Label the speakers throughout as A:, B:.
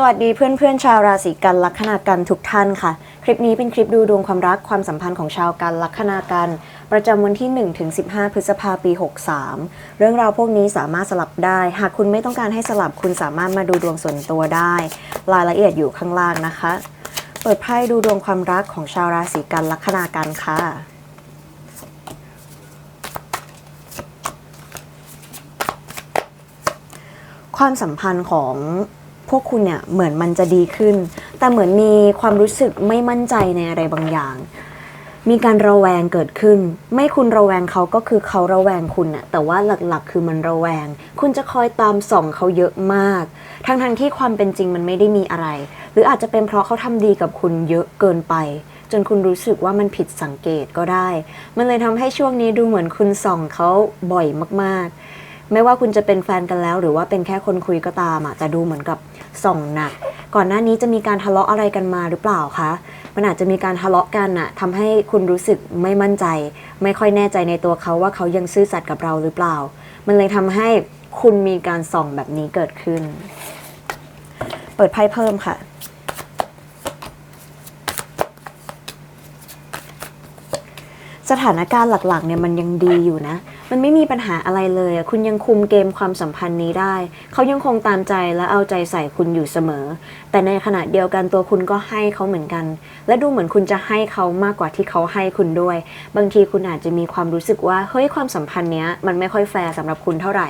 A: สวัสดีเพื่อนๆชาวราศีกันลัคนากันทุกท่านค่ะ คลิปนี้เป็นคลิปดูดวงความรักความสัมพันธ์ของชาวกันลัคนากันประจำวันที่1ถึง15 พฤษภาปี 63 เรื่องราวพวกนี้สามารถสลับได้ หากคุณไม่ต้องการให้สลับคุณสามารถมาดูดวงส่วนตัวได้ รายละเอียดอยู่ข้างล่างนะคะ เปิดไพ่ดูดวงความรักของชาวราศีกันลัคนากันค่ะความสัมพันธ์ของ พวกคุณเนี่ยเหมือนมันจะดีขึ้น แต่เหมือนมีความรู้สึกไม่มั่นใจในอะไรบางอย่าง มีการระแวงเกิดขึ้น ไม่คุณระแวงเขาก็คือเขาระแวงคุณน่ะแต่ว่าหลักๆ คือมันระแวง คุณจะคอยตามส่องเขาเยอะมาก ทั้งๆที่ความเป็นจริงมันไม่ได้มีอะไร หรืออาจจะเป็นเพราะเขาทำดีกับคุณเยอะเกินไปจนคุณรู้สึกว่ามันผิดสังเกตก็ได้ มันเลยทำให้ช่วงนี้ดูเหมือนคุณส่องเขาบ่อยมากๆ ไม่ว่าคุณจะเป็นแฟนกันแล้ว หรือว่าเป็นแค่คนคุยก็ตามอะแต่ดูเหมือนกับ ส่องหนัก ก่อนหน้านี้จะมีการทะเลาะอะไรกันมาหรือเปล่าคะมันอาจจะมีการทะเลาะกันอะทำให้คุณรู้สึกไม่มั่นใจ ไม่ค่อยแน่ใจในตัวเขาว่าเขายังซื่อสัตย์กับเราหรือเปล่า มันเลยทำให้คุณมีการส่องแบบนี้เกิดขึ้น เปิดไพ่เพิ่มค่ะสถานการณ์หลักๆเนี่ยมันยังดีอยู่นะ มันไม่มีปัญหาอะไรเลยอะคุณยังคุมเกมความสัมพันธ์นี้ได้ เขายังคงตามใจและเอาใจใส่คุณอยู่เสมอ แต่ในขณะเดียวกันตัวคุณก็ให้เขาเหมือนกัน และดูเหมือนคุณจะให้เขามากกว่าที่เขาให้คุณด้วย บางทีคุณอาจจะมีความรู้สึกว่าเฮ้ยความสัมพันธ์เนี้ยมันไม่ค่อยแฟร์สำหรับคุณเท่าไหร่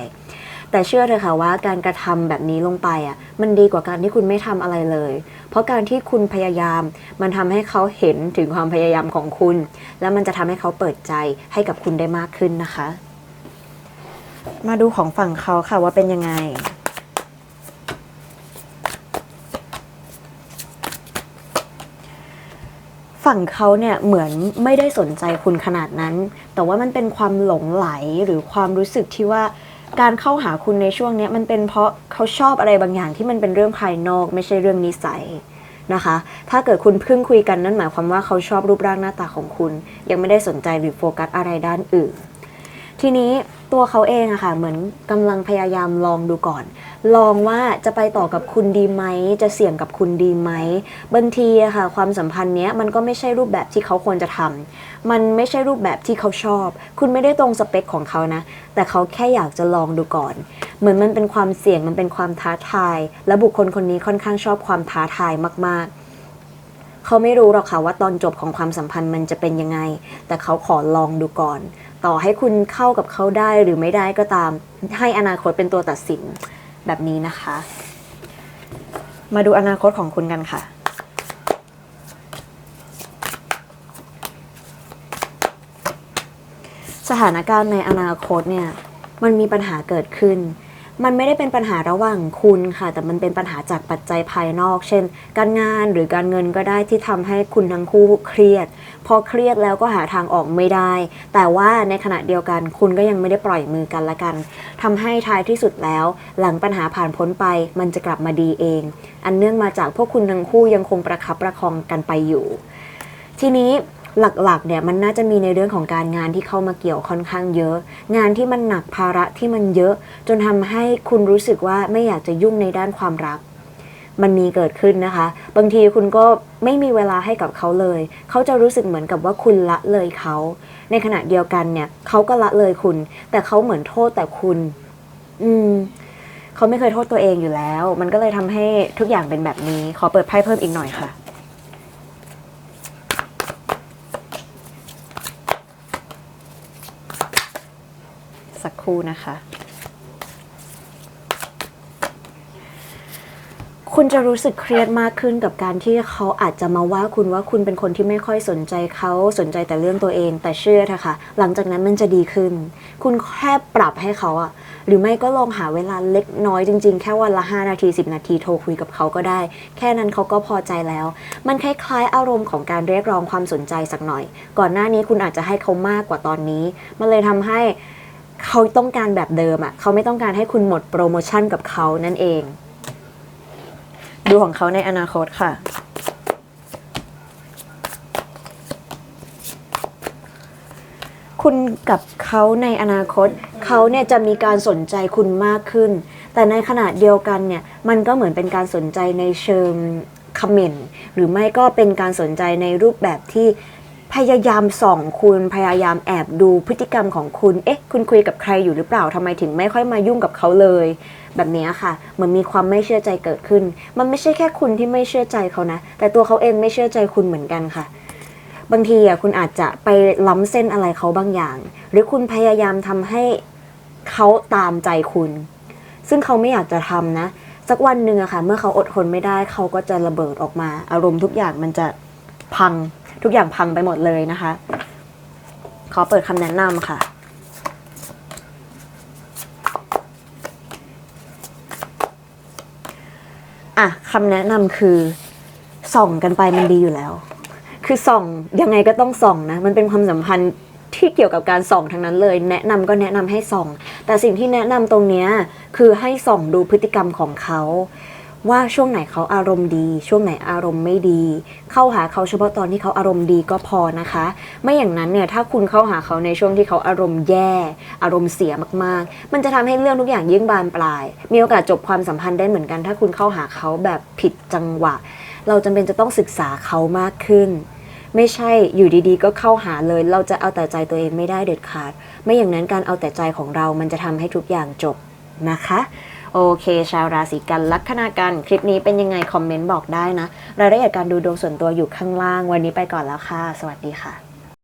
A: แต่เชื่อเถอะค่ะว่าการกระทำแบบนี้ลงไปอะมันดีกว่าการที่คุณไม่ทำอะไรเลย เพราะการที่คุณพยายาม มันทำให้เขาเห็นถึงความพยายามของคุณ แล้วมันจะทำให้เขาเปิดใจให้กับคุณได้มากขึ้นนะคะ มาดูของฝั่งเขาค่ะว่าเป็นยังไง ฝั่งเขาเนี่ยเหมือนไม่ได้สนใจคุณขนาดนั้น แต่ว่ามันเป็นความหลงไหลหรือความรู้สึกที่ว่าการเข้าหาคุณในช่วงนี้มันเป็นเพราะเขาชอบอะไรบางอย่างที่มันเป็นเรื่องภายนอก ไม่ใช่เรื่องนิสัยนะคะ ถ้าเกิดคุณเพิ่งคุยกันนั่นหมายความว่าเขาชอบรูปร่างหน้าตาของคุณ ยังไม่ได้สนใจหรือโฟกัสอะไรด้านอื่น ทีนี้ตัวเขาเองอะค่ะ เหมือนกำลังพยายามลองดูก่อน ลองว่าจะไปต่อกับคุณดีไหม จะเสี่ยงกับคุณดีไหมบางทีอะค่ะ ความสัมพันธ์เนี้ยมันก็ไม่ใช่รูปแบบที่เขาควรจะทำมันไม่ใช่รูปแบบที่เขาชอบ คุณไม่ได้ตรงสเปคของเขานะ แต่เขาแค่อยากจะลองดูก่อน เหมือนมันเป็นความเสี่ยงมันเป็นความท้าทาย และบุคคลคนนี้ค่อนข้างชอบความท้าทายมาก ๆเขาไม่รู้หรอกค่ะว่าตอนจบของความสัมพันธ์มันจะเป็นยังไง แต่เขาขอลองดูก่อน ต่อให้คุณเข้ากับเขาได้หรือไม่ได้ก็ตาม ให้อนาคตเป็นตัวตัดสินแบบนี้นะคะ มาดูอนาคตของคุณกันค่ะสถานการณ์ในอนาคตเนี่ยมันมีปัญหาเกิดขึ้น มันไม่ได้เป็นปัญหาระหว่างคุณค่ะ แต่มันเป็นปัญหาจากปัจจัยภายนอก เช่น การงานหรือการเงินก็ได้ที่ทำให้คุณทั้งคู่เครียด พอเครียดแล้วก็หาทางออกไม่ได้ แต่ว่าในขณะเดียวกันคุณก็ยังไม่ได้ปล่อยมือกันละกันทำให้ท้ายที่สุดแล้ว หลังปัญหาผ่านพ้นไป มันจะกลับมาดีเอง อันเนื่องมาจากพวกคุณทั้งคู่ยังคงประคับประคองกันไปอยู่ ทีนี้ หลักๆ เนี่ยมันน่าจะมีในเรื่องของการงานที่เข้ามาเกี่ยวค่อนข้างเยอะ งานที่มันหนักภาระที่มันเยอะ จนทำให้คุณรู้สึกว่าไม่อยากจะยุ่งในด้านความรัก มันมีเกิดขึ้นนะคะ บางทีคุณก็ไม่มีเวลาให้กับเขาเลย เขาจะรู้สึกเหมือนกับว่าคุณละเลยเขา ในขณะเดียวกันเนี่ยเขาก็ละเลยคุณ แต่เขาเหมือนโทษแต่คุณ อืมเขาไม่เคยโทษตัวเองอยู่แล้ว มันก็เลยทำให้ทุกอย่างเป็นแบบนี้ ขอเปิดไพ่เพิ่มอีกหน่อยค่ะ สักครู่นะคะ คุณจะรู้สึกเครียดมากขึ้นกับการที่เขาอาจจะมาว่าคุณว่าคุณเป็นคนที่ไม่ค่อยสนใจเขาสนใจแต่เรื่องตัวเอง แต่เชื่อเถอะค่ะ หลังจากนั้นมันจะดีขึ้น คุณแค่ปรับให้เขาอะหรือไม่ก็ลองหาเวลาเล็กน้อยจริงๆ แค่วันละ 5 นาที 10 นาทีโทรคุยกับเขาก็ได้ แค่นั้นเขาก็พอใจแล้ว มันคล้ายๆ อารมณ์ของการเรียกร้องความสนใจสักหน่อย ก่อนหน้านี้คุณอาจจะให้เขามากกว่าตอนนี้ มันเลยทำให้ เขาต้องการแบบเดิมอะเขาไม่ต้องการให้คุณหมดโปรโมชั่นกับเขานั่นเอง ดูของเขาในอนาคตค่ะ คุณกับเขาในอนาคต เขาเนี่ยจะมีการสนใจคุณมากขึ้น แต่แต่ในขณะเดียวกันเนี่ย มันก็เหมือนเป็นการสนใจในเชิงคอมเมนต์หรือไม่ก็เป็นการสนใจในรูปแบบที่ พยายามส่องคุณพยายามแอบดูพฤติกรรมของคุณ เอ๊ะ คุณคุยกับใครอยู่หรือเปล่าทำไมถึงไม่ค่อยมายุ่งกับเขาเลย แบบนี้ค่ะ เหมือนมีความไม่เชื่อใจเกิดขึ้น มันไม่ใช่แค่คุณที่ไม่เชื่อใจเขานะ แต่ตัวเขาเองไม่เชื่อใจคุณเหมือนกันค่ะ บางทีอะคุณอาจจะไปล้ำเส้นอะไรเขาบางอย่าง หรือคุณพยายามทำให้เขาตามใจคุณ ซึ่งเขาไม่อยากจะทำนะ สักวันหนึ่งอะค่ะ เมื่อเขาอดทนไม่ได้เขาก็จะระเบิดออกมา อารมณ์ทุกอย่างมันจะพัง ทุกอย่างพังไปหมดเลยนะคะ ขอเปิดคำแนะนำค่ะอะคำแนะนำคือส่องกันไปมันดีอยู่แล้ว คือส่องยังไงก็ต้องส่องนะ มันเป็นความสัมพันธ์ที่เกี่ยวกับการส่องทั้งนั้นเลย แนะนำก็แนะนำให้ส่อง แต่สิ่งที่แนะนำตรงนี้คือให้ส่องดูพฤติกรรมของเขา ว่าช่วงไหนเขาอารมณ์ดี ช่วงไหนอารมณ์ไม่ดี เข้าหาเขาเฉพาะตอนที่เขาอารมณ์ดีก็พอนะคะ ไม่อย่างนั้นเนี่ยถ้าคุณเข้าหาเขาในช่วงที่เขาอารมณ์แย่ อารมณ์เสียมากๆ มันจะทำให้เรื่องทุกอย่างยิ่งบานปลาย มีโอกาสจบความสัมพันธ์ได้เหมือนกัน ถ้าคุณเข้าหาเขาแบบผิดจังหวะ เราจำเป็นจะต้องศึกษาเขามากขึ้นไม่ใช่อยู่ดีๆ ก็เข้าหาเลย เราจะเอาแต่ใจตัวเองไม่ได้เด็ดขาด ไม่อย่างนั้นการเอาแต่ใจของเรามันจะทำให้ทุกอย่างจบนะคะ โอเค ชาวราศีกันลัคนากัน คลิปนี้เป็นยังไง คอมเมนต์บอกได้นะ รายละเอียดการดูดวงส่วนตัวอยู่ข้างล่าง วันนี้ไปก่อนแล้วค่ะ สวัสดีค่ะ